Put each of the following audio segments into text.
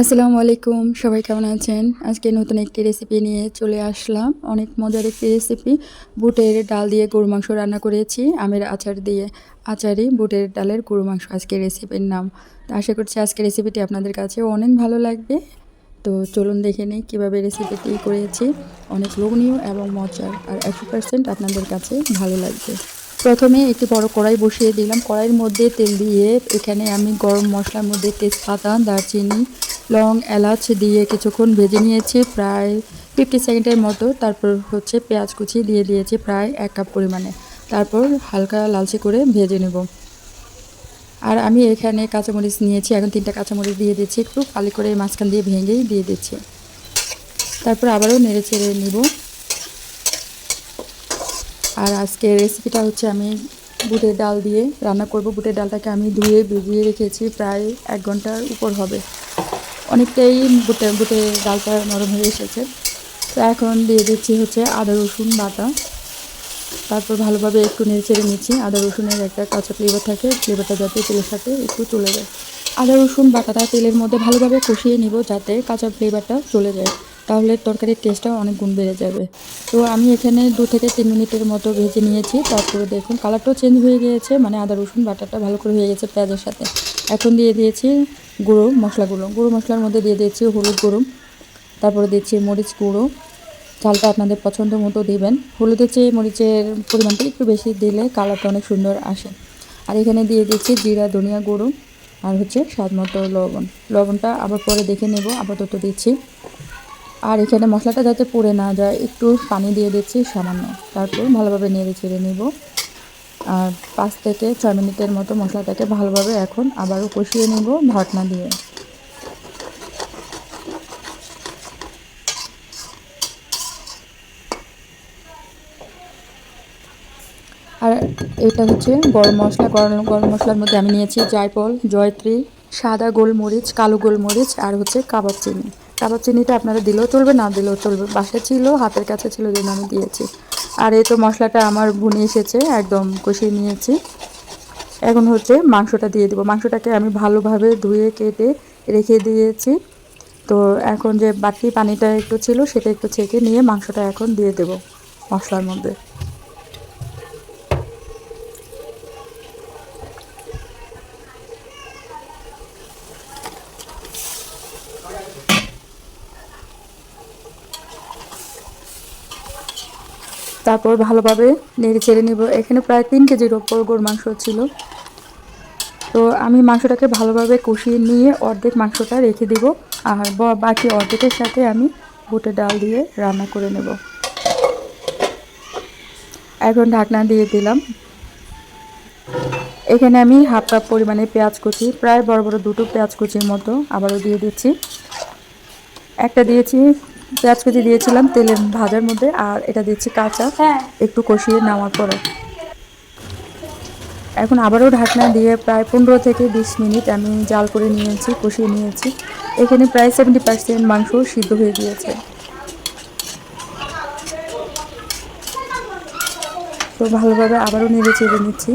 আসসালামু আলাইকুম, সবাই কেমন আছেন? আজকে নতুন একটি রেসিপি নিয়ে চলে আসলাম। অনেক মজার একটি রেসিপি বুটের ডাল দিয়ে গরু মাংস রান্না করেছি, আমের আচার দিয়ে। আচারই বুটের ডালের গরু মাংস আজকে রেসিপির নাম। তো আশা করছি আজকে রেসিপিটি আপনাদের কাছে অনেক ভালো লাগবে। তো চলুন দেখে নিই কীভাবে রেসিপিটি করেছি। অনেক লোভনীয় এবং মজার, আর একশো পার্সেন্ট আপনাদের কাছে ভালো লাগবে। প্রথমে একটি বড় কড়াই বসিয়ে দিলাম। কড়াইয়ের মধ্যে তেল দিয়ে এখানে আমি গরম মশলার মধ্যে তেজপাতা, দারচিনি লং এলাচ দিয়ে কিছুক্ষণ ভেজে নিয়েছি, প্রায় ফিফটি সেকেন্ডের মতো। তারপর হচ্ছে পেঁয়াজ কুচি দিয়ে দিয়েছি প্রায় এক কাপ পরিমাণে। তারপর হালকা লালচে করে ভেজে নেব। আর আমি এখানে কাঁচামরিচ নিয়েছি, এখন তিনটা কাঁচামরিচ দিয়ে দিচ্ছি, একটু ফালি করে মাঝখান দিয়ে ভেঙেই দিয়ে দিচ্ছি। তারপর আবারও নেড়ে চেড়ে নিব। আর আজকে রেসিপিটা হচ্ছে আমি বুটের ডাল দিয়ে রান্না করব। বুটের ডালটাকে আমি ধুয়ে ভিজিয়ে রেখেছি, প্রায় এক ঘণ্টার উপর হবে। অনেকটাই বুটে বুটের ডালটা নরম হয়ে এসেছে। তো এখন দিয়ে দিচ্ছি হচ্ছে আদা, রসুন বাটা। তারপর ভালোভাবে একটু নেড়ে চেড়ে নিচ্ছি। আদা, রসুনের একটা কাঁচা ফ্লেভার থাকে ফ্লেভারটা যাতে তেলের সাথে একটু চলে যায়। আদা, রসুন বাটাটা তেলের মধ্যে ভালোভাবে কষিয়ে নিব যাতে কাঁচা ফ্লেভারটা চলে যায়। তাহলে তরকারির টেস্টটা অনেক গুণ বেড়ে যাবে। তো আমি এখানে দু থেকে তিন মিনিটের মতো ভেজে নিয়েছি। তারপরে দেখুন কালারটাও চেঞ্জ হয়ে গিয়েছে। মানে আদা, রসুন বাটাটা ভালো করে হয়ে গেছে পেঁয়াজের সাথে। এখন দিয়ে দিয়েছি গুঁড়ো মশলাগুলো। গুঁড়ো মশলার মধ্যে দিয়ে দিয়েছি হলুদ গুঁড়ো। তারপরে দিচ্ছি মরিচ গুঁড়ো। ঝালটা আপনাদের পছন্দ মতো দেবেন। হলুদের চেয়ে মরিচের পরিমাণটা একটু বেশি দিলে কালারটা অনেক সুন্দর আসে। আর এখানে দিয়ে দিচ্ছি জিরা, ধনিয়া গুঁড়ো আর হচ্ছে স্বাদ মতো লবণ। লবণটা আবার পরে দেখে নেব, আপাতত দিচ্ছি। আর এখানে মশলাটা যাতে পুড়ে না যায়, একটু পানি দিয়ে দিচ্ছি সামান্য। তারপর ভালোভাবে নেড়ে ছেড়ে নেব। পাঁচ থেকে ছয় মিনিটের মতো মশলাটাকে ভালোভাবে এখন আবারও কষিয়ে নেব ঢাকনা দিয়ে। আর এটা হচ্ছে গরম মশলা, গরম গরম মশলার মধ্যে আমি নিয়েছি জায়ফল, জয়ত্রী, সাদা গোলমরিচ, কালো গোলমরিচ আর হচ্ছে কাবাব চিনি। কাবাব চিনিটা আপনারা দিলেও চলবে, না দিলেও চলবে, বাসায় ছিল, হাতের কাছে ছিল জন্য আমি দিয়েছি। আর এই তো মশলাটা আমার ভুনে এসেছে, একদম কষিয়ে নিয়েছি। এখন হচ্ছে মাংসটা দিয়ে দেবো। মাংসটাকে আমি ভালোভাবে ধুয়ে, কেটে রেখে দিয়েছি। তো এখন যে বাকি পানিটা একটু ছিল, সেটা একটু ছেঁকে নিয়ে মাংসটা এখন দিয়ে দেবো মশলার মধ্যে। তারপর ভালোভাবে নেড়ে ছেড়ে নিব। এখানে প্রায় তিন কেজির ওপর গরুর মাংস ছিল। তো আমি মাংসটাকে ভালোভাবে কষিয়ে নিয়ে অর্ধেক মাংসটা রেখে দিব আর বাকি অর্ধেকের সাথে আমি বুটের ডাল দিয়ে রান্না করে নেব। এখন ঢাকনা দিয়ে দিলাম। এখানে আমি হাফ কাপ পরিমাণে পেঁয়াজ কুচি, প্রায় বড় বড় দুটো পেঁয়াজ কুচির মতো আবারও দিয়ে দিচ্ছি। একটা দিয়েছি পেঁয়াজ কুচি দিয়েছিলাম তেলের ভাজার মধ্যে আর এটা দিচ্ছি কাঁচা। একটু কষিয়ে নেওয়ার পরে। এখন আবারও ঢাকনা দিয়ে প্রায় পনেরো থেকে বিশ মিনিট আমি জাল করে নিয়েছি কষিয়ে নিয়েছি। এখানে প্রায় সেভেন্টি পার্সেন্ট মাংস সিদ্ধ হয়ে গিয়েছে। তো ভালোভাবে আবারও নেড়ে চেড়ে নিচ্ছি।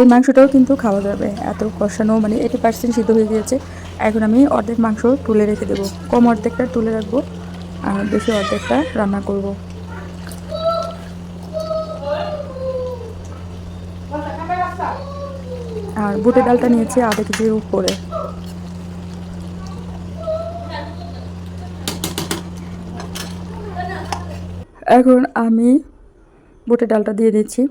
এই মাংসটাও কিন্তু খাওয়া যাবে। এত কষানো মানে এইটি পার্সেন্ট সিদ্ধ হয়ে গিয়েছে। এখন আমি অর্ধেক মাংস তুলে রেখে দেবো। কম অর্ধেকটা তুলে রাখব, আর বেশি অর্ধেকটা রান্না করব। আর বুটের ডালটা নিয়েছি আধা কেজির উপরে। এখন আমি বুটের ডালটা দিয়ে দিচ্ছি।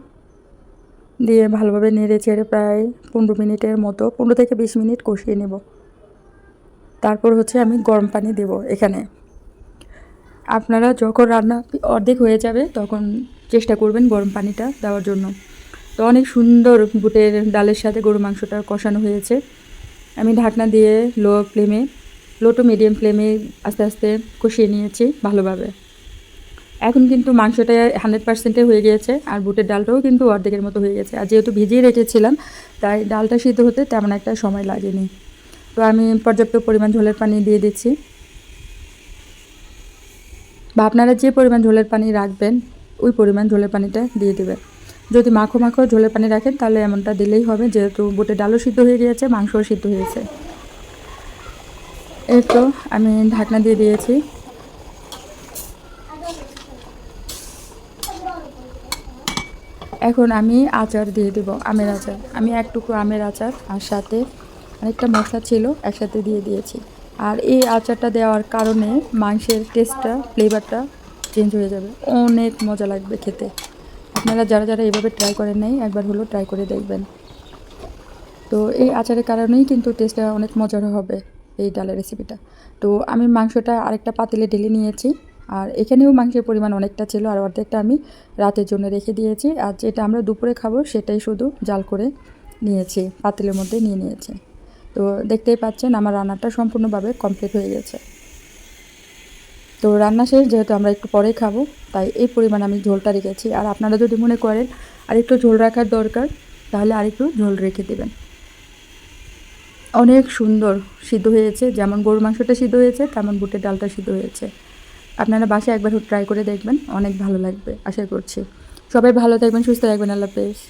দিয়ে ভালোভাবে নেড়ে চেড়ে প্রায় পনেরো মিনিটের মতো, পনেরো থেকে বিশ মিনিট কষিয়ে নেব। তারপর হচ্ছে আমি গরম পানি দেব এখানে। আপনারা যখন রান্না অর্ধেক হয়ে যাবে, তখন চেষ্টা করবেন গরম পানিটা দেওয়ার জন্য। তো অনেক সুন্দর বুটের ডালের সাথে গরু মাংসটা কষানো হয়েছে। আমি ঢাকনা দিয়ে লো ফ্লেমে লো টু মিডিয়াম ফ্লেমে আস্তে আস্তে কষিয়ে নিয়েছি ভালোভাবে। এখন কিন্তু মাংসটা হান্ড্রেড পার্সেন্টে হয়ে গিয়েছে, আর বুটের ডালটাও কিন্তু অর্ধেকের মতো হয়ে গেছে। আর যেহেতু ভিজিয়ে রেখেছিলাম, তাই ডালটা সিদ্ধ হতে তেমন একটা সময় লাগেনি। তো আমি পর্যাপ্ত পরিমাণ ঝোলের পানি দিয়ে দিচ্ছি। বা আপনারা যে পরিমাণ ঝোলের পানি রাখবেন, ওই পরিমাণ ঝোলের পানিটা দিয়ে দেবেন। যদি মাখো মাখো ঝোলের পানি রাখেন, তাহলে এমনটা দিলেই হবে, যেহেতু বুটের ডালও সিদ্ধ হয়ে গিয়েছে, মাংসও সিদ্ধ হয়েছে। এই তো আমি ঢাকনা দিয়ে দিয়েছি। এখন আমি আচার দিয়ে দেবো, আমের আচার। আমি এক টুকরো আমের আচার আর সাথে অনেকটা মশলা ছিল, একসাথে দিয়ে দিয়েছি। আর এই আচারটা দেওয়ার কারণে মাংসের টেস্টটা ফ্লেভারটা চেঞ্জ হয়ে যাবে। অনেক মজা লাগবে খেতে। আপনারা যারা যারা এভাবে ট্রাই করেন নাই, একবার হলো ট্রাই করে দেখবেন। তো এই আচারের কারণেই কিন্তু টেস্টটা অনেক মজার হবে এই ডালের রেসিপিটা তো আমি মাংসটা আরেকটা পাতিলে ঢেলে নিয়েছি। আর এখানেও মাংসের পরিমাণ অনেকটা ছিল, আর অর্ধেকটা আমি রাতের জন্য রেখে দিয়েছি। আর যেটা আমরা দুপুরে খাব, সেটাই শুধু জাল করে নিয়েছি, পাতিলের মধ্যে নিয়ে নিয়েছি। তো দেখতেই পাচ্ছেন আমার রান্নাটা সম্পূর্ণভাবে কমপ্লিট হয়ে গেছে। তো রান্না শেষ, যেহেতু আমরা একটু পরে খাব, তাই এই পরিমাণ আমি ঝোলটা রেখেছি। আর আপনারা যদি মনে করেন আর একটু ঝোল রাখার দরকার, তাহলে আরেকটু ঝোল রেখে দেবেন। অনেক সুন্দর সিদ্ধ হয়েছে, যেমন গরুর মাংসটা সিদ্ধ হয়েছে, তেমন বুটের ডালটা সিদ্ধ হয়েছে। আপনারা বাসায় একবার ট্রাই করে দেখবেন, অনেক ভালো লাগবে, আশা করছি। সবাই ভালো থাকবেন, সুস্থ থাকবেন, আল্লাহ হাফেজ।